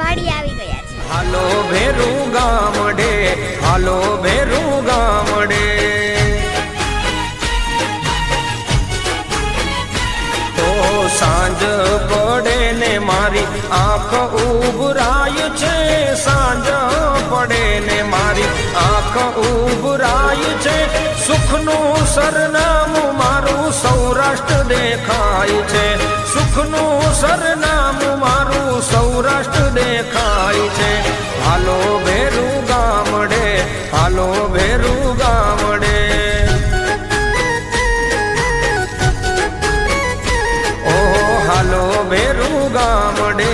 વાડી આવી ગયા છે. હાલો ભેરું ગામડે, હાલો ભેરું ગામડે. સાંજ પડે ને મારી આંખ ઉભરાય છે, સાંજ પડે ને મારી આંખ ઉભરાય છે. સુખનું સરનામું મારું સૌરાષ્ટ્ર દેખાય છે. સુખનું સરનામું ભેરું ગામડે ઓહો હાલો ભેરું ગામડે